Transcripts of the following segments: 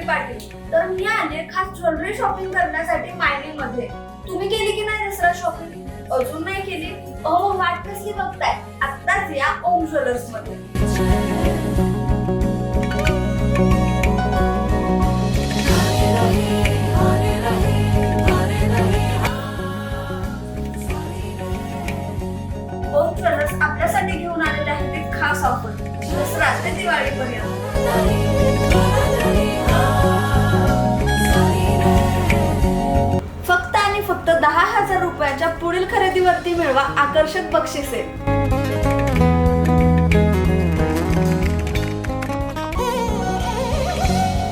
Jewellery Patil तर मी आले खास ज्वेलरी शॉपिंग करण्यासाठी मायनी मध्ये तुम्ही केली की नाही दसरा शॉपिंग अजून नाही केली? अहो वाट कसली बघताय? आत्ताच या ओम ज्वेलर्समध्ये. ओम आपल्यासाठी घेऊन आलेले आहेत खास ऑफर दसरा ते दिवाळीपर्यंत. हजार रुपयाच्या पुढील खरेदीवरती मिळवा आकर्षक बक्षिसे.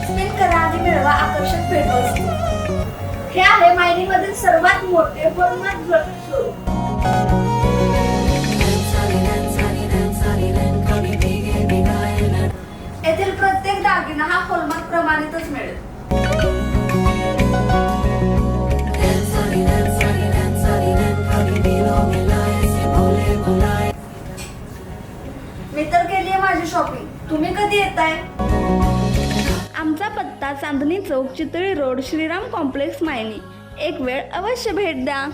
स्पिन करा आणि मिळवा आकर्षक भेटवस्तू हे आहे मायनीमधील सर्वात मोठे बहुमत येथील प्रत्येक दागिना हा हॉलमार्क प्रमाणितच मिळेल. माझी शॉपिंग तुम्ही कधी येताय? आमचा पत्ता चांदणी चौक चितळी रोड श्रीराम कॉम्प्लेक्स मायनी. एक वेळ अवश्य भेट द्या.